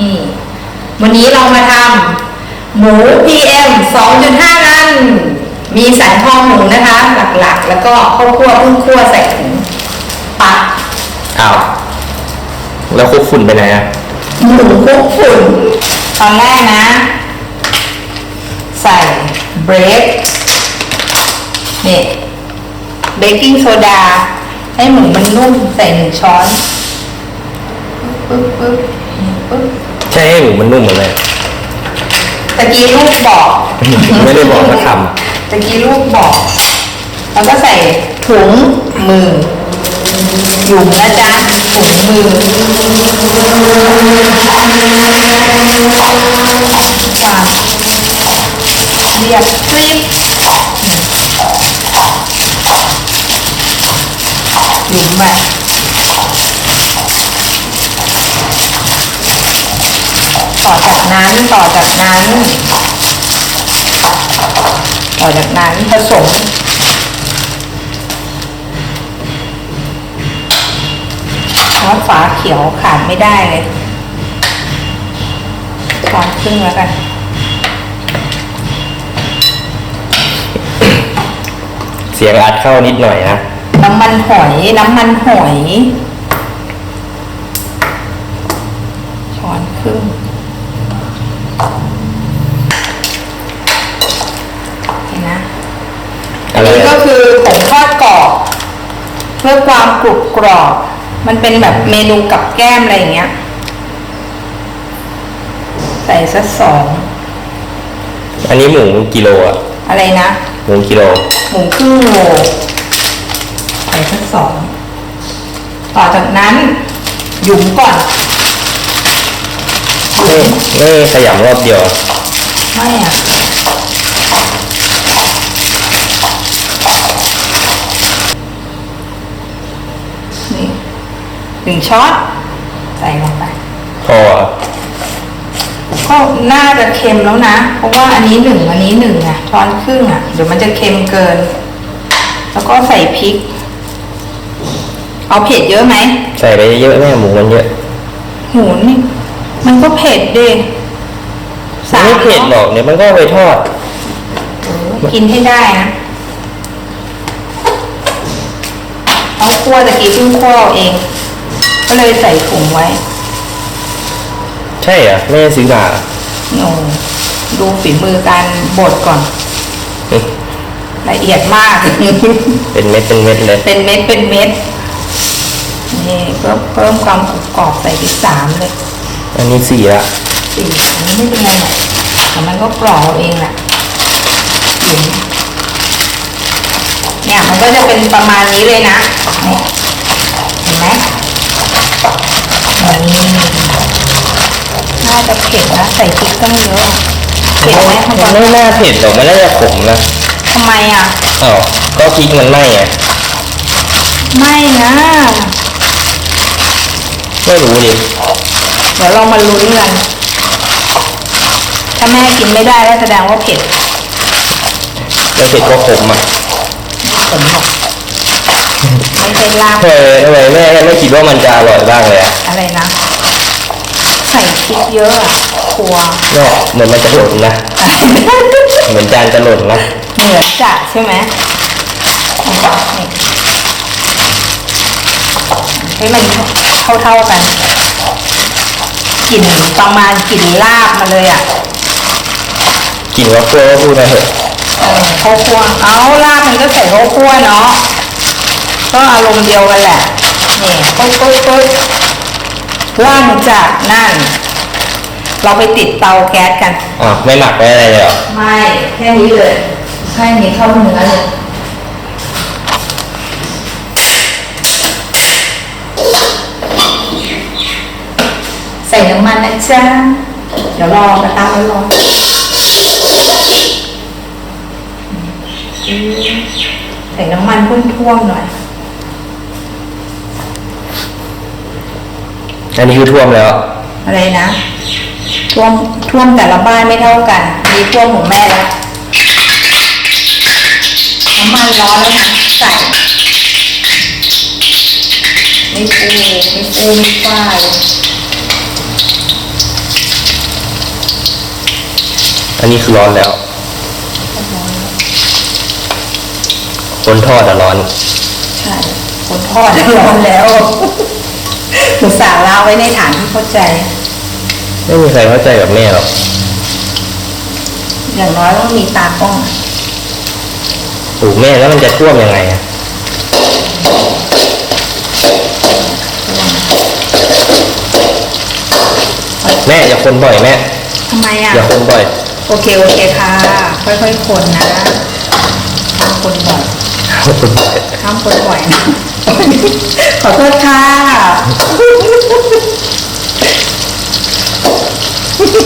นี่วันนี้เรามาทำหมู PM 2.5 กัน มีสันคอหมูนะคะ หลักๆ แล้วก็ข้าวคั่วพึ่งคั่วใส่ถุงปักอ้าว แล้วคุกฝุ่นไปไหนอะหมูคลุกฝุ่น ตอนแรกนะ ใส่เบรกนี่เบกกิ้งโซดา ให้หมูมันนุ่มใส่หนึ่งช้อนปึ๊บปึ๊บปึ๊บ ใช่ให้หมูมันนุ่มหมดเลยตะกี้ลูกบอกไม่ได้บอกสักคตะกี้ลูกบอก แล้วก็ใส่ถุงมือหยุมนะจ๊ะถุงมือค่ะเรียบกริบหยุมไป ต่อจากนั้นต่อจากนั้น ต่อจากนั้นผสมช้อนฝาเขียวขาดไม่ได้เลยช้อนครึ่งแล้วกันำเสียงอัดเข้านิดหน่อยนะ น้ำมันหอย น้ำมันหอยช้อนครึ่งเห็นนะ อัน อะไร นี้ก็คือผงทอดกรอบ เพื่อความกรุบกรอบ มันเป็นแบบเมนูกับแก้มอะไรอย่างเงี้ย ใส่สักสอง อันนี้หมูกิโลอะอะไรนะ หมูกิโล หมูครึ่งโลใส่สักสอง ต่อจากนั้น หยุมก่อน ไม่ไม่ขยำรอบเดียว ไม่อะ นี่ หนึ่งช้อน ใส่ลงไปพออะก็น่าจะเค็มแล้วนะ เพราะว่าอันนี้หนึ่งอันนี้หนึ่งอะช้อนครึ่งอะเดี๋ยวมันจะเค็มเกิน แล้วก็ใส่พริก เอาเผ็ดเยอะไหม ใส่ไปเยอะแม่หมูมันเยอะหูนี่มันก็เผ็ดเดมันไม่เผ็ดหรอกเดี๋ยวมันก็เอาไปทอด กินให้ได้นะเอาคั่วตะกี้เพิ่งคั่วเอง ก็เลยใส่ถุงไว้ใช่เหรอะไม่ได้ซื้อมาโอ้ดูฝีมือการบดก่อนอืมละเอียดมาก เป็นเม็ดเป็นเม็ดเลยเป็นเม็ดเป็นเม็ด นี่เพิ่มเพิ่มความกรุบกรอบใส่ไปสามเลยอันนี้สี่ละสี่อันนี้ไม่เป็นไรหรอกแต่มันก็กรอบเอาเองแหละหยุมเนี่ยมันก็จะเป็นประมาณนี้เลยนะนี่เห็นไหมนี่น่า จะเผ็ดนะใส่พริกตั้งเยอะเผ็ดไหมคุณมับนอลไม่น่าเผ็ดหรอกมันน่าจะขมนะทำไมอะอ้าวก็พริกมันไหม้ไงไม่นะไม่รู้ดิเดี๋ยวเรามาลุ้นกันถ้าแม่กินไม่ได้แล้วแสดงว่าเผ็ดไม่เผ็ดก็ขมอะไม่ขมหรอกไม่ใช่ลาบเฮ้ยทำไมแม่ไม่คิดว่ามันจะอร่อยบ้างเลยอะ อะไรนะใส่พริกเยอะอะครัวเนาะเหมือนมันจะหล่นนะ เหมือนจานจะหล่นนะ เหมือนจะใช่ไหมนี่ให้มันเท่าๆกันกลิ่นประมาณกลิ่นลาบมาเลยอะกินว่าเพื่อก็พูดมาเถอะเออข้าวคั่วเอาลาบมันก็ใส่ข้าวคั่วเนาะก็อารมณ์เดียวกันแหละนี่ปึ๊บปึ๊บปึ๊บหลังจากนั่น เราไปติดเตาแก๊สกันอะไม่หมักไม่อะไรเลยเหรอไม่แค่นี้เลยแค่นี้เข้าเนื้อเลยใส่น้ำมันนะจ๊ะเดี๋ยวรอกระทะร้อนๆใส่น้ำมันท่วมๆหน่อย อันนี้คือท่วมแล้ว อะไรนะ ท่วมท่วมแต่ละบ้านไม่เท่ากันมีท่วมของแม่แล้วน้ำมันร้อนแล้วนะใส่ไม่ฟูไม่ฟูไม่ฟ้าเลยอันนี้คือร้อนแล้ว คนทอดอะร้อน ใช่ คนทอดร้อนแล้วหนูสาห์ลาไว้ในฐานที่เข้าใจ ไม่มีใครเข้าใจกับแม่หรอก อย่างน้อยต้องมีตากล้องถูกแม่แล้วมันจะท่วมยังไงอะแม่อย่าคนบ่อยแม่ทำไมอะ อย่าคนบ่อย โอเคโอเคค่ะ ค่อยๆคนนะห้ามคนบ่อยคนบ่อยห้ามคนบ่อยนะขอโทษค่ะ รู้สึ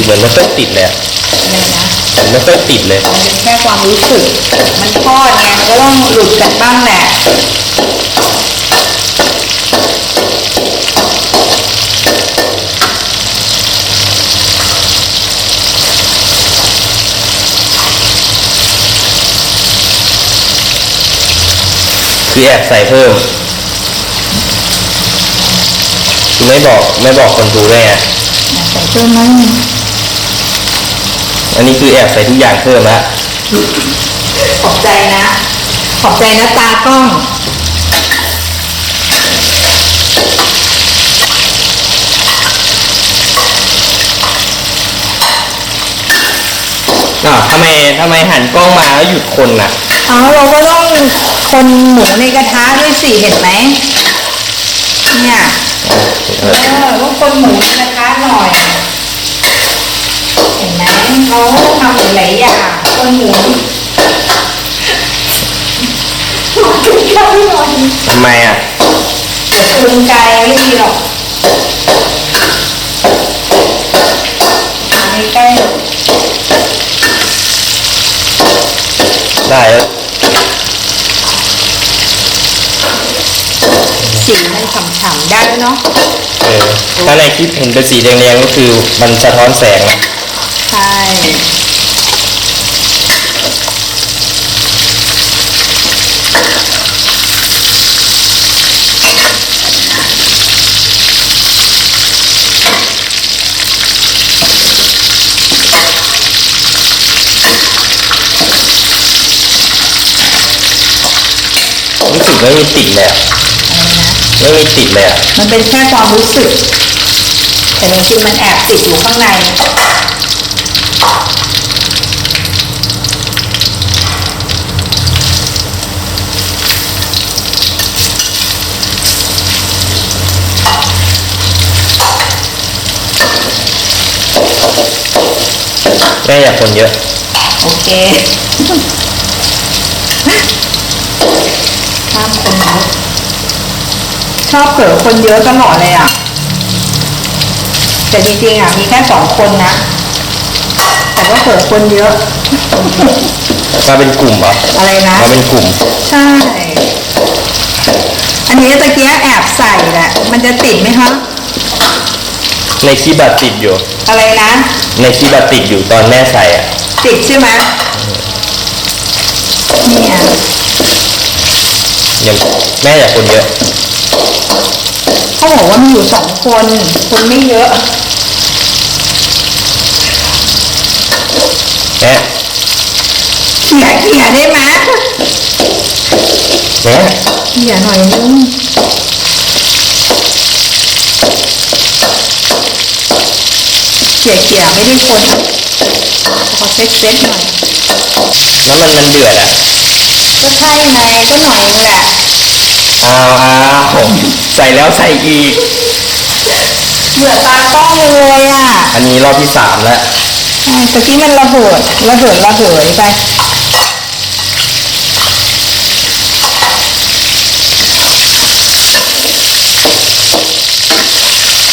กเหมือนไม่ค่อยติดเลยอะอะไรนะเหมือนไม่ค่อยติดเลย มันเป็นแค่ความรู้สึก มันทอดไงมันก็ต้องหลุดกันบ้างแหละ คือแอบใส่เพิ่มคือไม่บอกไม่บอกคนดูด้วยไงใส่เพิ่มมั้งอันนี้คือแอบใส่ทุกอย่างเพิ่มละขอบใจนะ ขอบใจนะตากล้อง อ้าวทำไมทำไมหันกล้องมาแล้วหยุดคนน่ะเอาเราก็ต้องคนหมูในกระทะด้วยสิเห็นไหมเนี่ยเอเอออต้องคนหมูในกระทะหน่อย เห็นไหมเขาทำหลายๆอย่างคนหมูใกล้ๆหน่อยทำไมอะเดี๋ยวตึงไกลไม่ดีหรอกมาใกล้ๆ ได้แล้วสีมันฉ่ำๆได้แล้วเนาะเออถ้าในคลิปเห็นเป็นสีแดงๆก็คือมันสะท้อนแสงนะใช่ ไม่มีติดเลยอะไม่มีติดเลยอะมันเป็นแค่ความรู้สึก แต่จริงๆมันแอบติดอยู่ข้างใน แม่อยากคนเยอะ โอเคห้าม คนเยอะชอบเผลอคนเยอะตลอดเลยอะ แต่จริงๆอะมีแค่สองคนนะ แต่ก็เผลอคนเยอะมาเป็นกลุ่มเหรออะไรนะมาเป็นกลุ่ม ใช่ อันนี้ตะเกียแอบใส่แหละ มันจะติดไหมคะในคลิปอะติดอยู่ อะไรนะ ในคลิปอะติดอยู่ตอนแม่ใส่อะ ติดใช่ไหมเนี่ย ยังแม่อยากคนเยอะ เขาบอกว่ามีอยู่สองคน คนไม่เยอะแม่เขี่ยเขี่ยได้ไหมแม่เขี่ยหน่อยนึงเขี่ยเขี่ยไม่ได้คนขอเซ็ตเซ็ตหน่อย แล้วมันมันเดือดอะ ก็ใช่ไงก็หน่อยนึงแหละอ้าวอ้าวใส่แล้วใส่อีก เหมือนตากล้องเลยอะอันนี้รอบที่สามแล้วใช่ตะกี้มันระเบิดระเหิดระเหยไป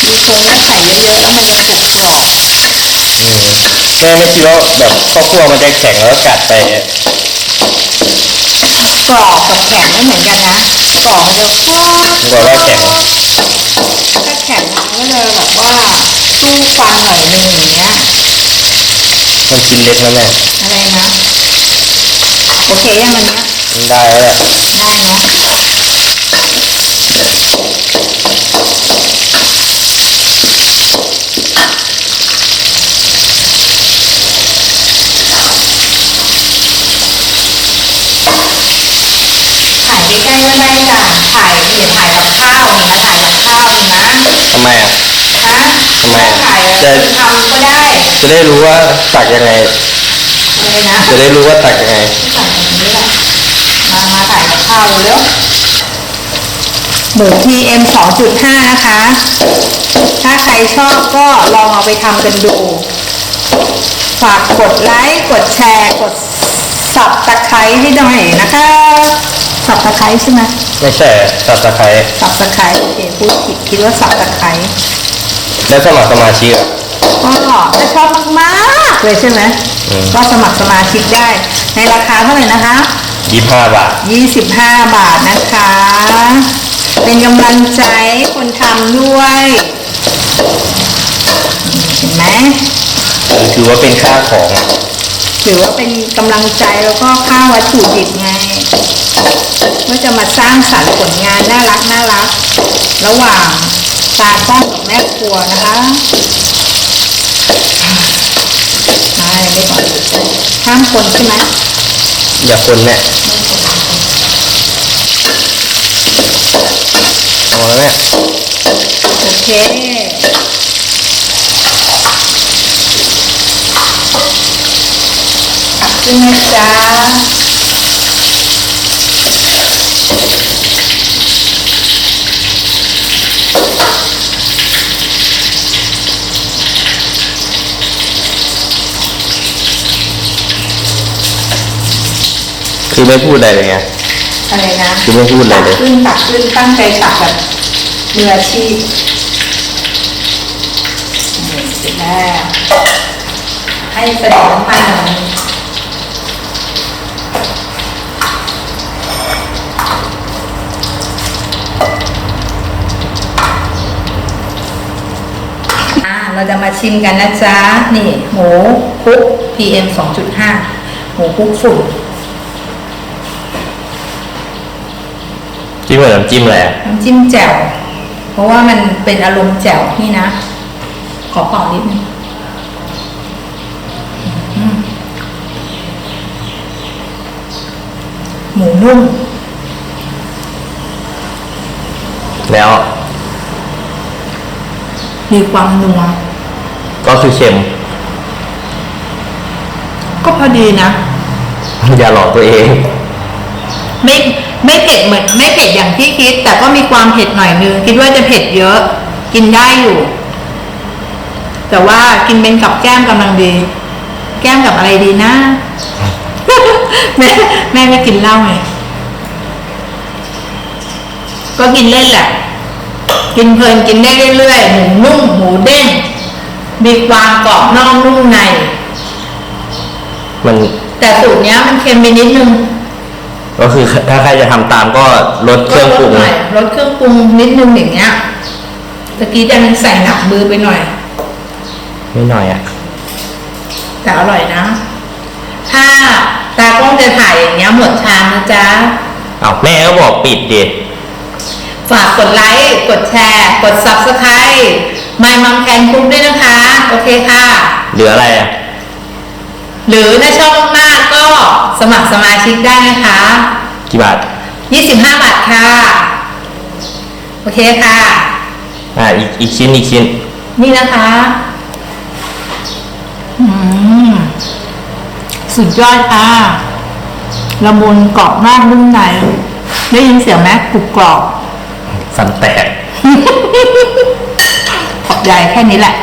มีคนก็ใส่เยอะๆแล้วมันจะกรอบแม่ไม่คิดว่าแบบข้าวคั่วมันจะแข็งแล้วกัดไป กรอบกับแข็งไม่เหมือนกันนะกรอบมันจะฟาดมันบอกว่าแข็งถ้าแข็งมันก็จะแบบว่าสู้ฟันหน่อยนึงอย่างเงี้ยมันกินเล็กแล้วแม่อะไรนะโอเคยังมันเนี้ยได้แล้วแหละได้เนาะถ่ายใกล้ๆก็ได้จ้ะถ่ายเดี๋ยวถ่ายกับข้าวนี่นะถ่ายกับข้าวนี่นะ ทำ ไมอะฮะทำไมถ่ายจะทำก็ได้จะได้รู้ว่าตักยังไงเลยนะจะได้รู้ว่าตักยังไงใส่แบบนี้แหละมามาถ่ายกับข้าวเร็วหมู PM 2.5 นะคะ ถ้าใครชอบก็ลองเอาไปทำกันดู ฝากกดไลค์ กดแชร์ กดสับตะไคร้ให้หน่อยนะคะ สับตะไคร้ใช่ไหมไม่ใช่สับตะไคร้สับตะไคร้โอเคพูดผิดคิดว่าสับตะไคร้แล้วสมัครสมาชิกอะก็ถ้าชอบมากๆเลยใช่ไหมอืมก็สมัครสมาชิกได้ ในราคาเท่าไหร่นะคะ ยี่ห้าบาท 25 บาทนะคะ เป็นกำลังใจให้คนทำด้วย เห็นไหม ถือว่าเป็นค่าของอะ ถือว่าเป็นกำลังใจแล้วก็ค่าวัตถุดิบไงว่าจะมาสร้างสรรค์ผลงานน่ารักน่ารัก ระหว่างตากล้องกับแม่ครัวนะคะใช่ไม่ก่อนห้ามคนใช่ไหมอย่าคนเนี่ยเอาแล้วเนี่ยโอเค ซึ่งนะจ๊ะคือไม่พูดอะไรเลยไงอะไรนะคือไม่พูดอะไรเลยตักขึ้นตักขึ้นตั้งใจตักแบบมืออาชีพนี่เสร็จแล้วให้เสด็จน้ำมันหน่อยนึงอ่าเรา จะมาชิมกันนะจ๊ะ นี่หมูคลุก PM 2.5 หมูคลุกฝุ่นจิ้มเหมือนน้ำจิ้มอะไรอะน้ำจิ้มแจ่ว เพราะว่ามันเป็นอารมณ์แจ่วนี่นะ ขอเป่านิดนึงอืมหมูนุ่ม แล้ว มีความนัว ก็คือเค็ม ก็พอดีนะ อย่าหลอกตัวเอง ไม่ไม่เผ็ดเหมือนไม่เผ็ดอย่างที่คิด แต่ก็มีความเผ็ดหน่อยนึงคิดว่าจะเผ็ดเยอะ กินได้อยู่ แต่ว่ากินเป็นกับแก้มกำลังดี แก้มกับอะไรดีนะ แม่แม่ไม่กินเหล้าไงก็กินเล่นแหละ กินเพลินกินได้เรื่อยๆหมูนุ่มหมูเด้ง มีความกรอบนอกนุ่มใน มันแต่สูตรเนี้ยมันเค็มไปนิดนึงก็คือถ้าใครจะทำตามก็ลดเครื่องปรุงก็ลดหน่อยลดเครื่องปรุงนิดนึงอย่างเงี้ยตะกี้ดันใส่หนักมือไปหน่อยไม่หน่อยอะแต่อร่อยนะ ถ้าตากล้องจะถ่ายอย่างเงี้ยหมดชามนะจ๊ะเอาแม่ก็บอกปิดดิฝากกดไลค์ กดแชร์ กด subscribe มายมัมแคนคุกด้วยนะคะ โอเคค่ะ เหลืออะไรอะ หรือถ้าชอบมากๆก็สมัครสมาชิกได้นะคะ กี่บาท25บาทค่ะ โอเคค่ะ อ่า อีกอีกชิ้นอีกชิ้น นี่นะคะอืมสุดยอดค่ะละมุนกรอบมากนุ่มใน ได้ยินเสียงไหมกรุบกรอบ สันแตก ขอบใจแค่นี้แหละ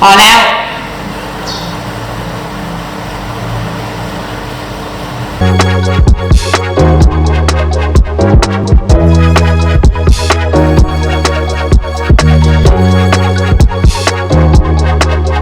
พอแล้ว